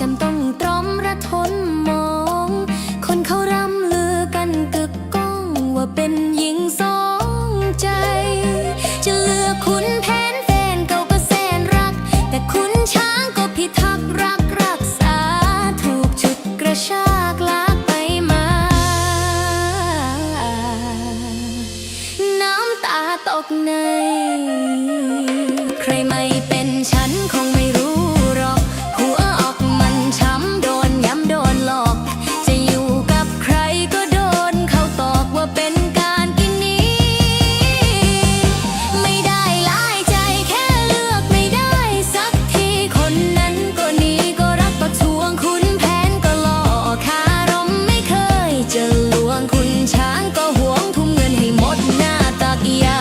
จำต้องตรอมระทนมอง คนเขารำลือกันกึกก้องว่าเป็นหญิงสองใจ จะเลือกคุณแผนแฟนเก่าก็แสนรัก แต่คุณช้างก็พิทักษ์รักรักษาถูกฉุดกระชากลากไปมา น้ำตาตกใน ใครไม่ Yeah.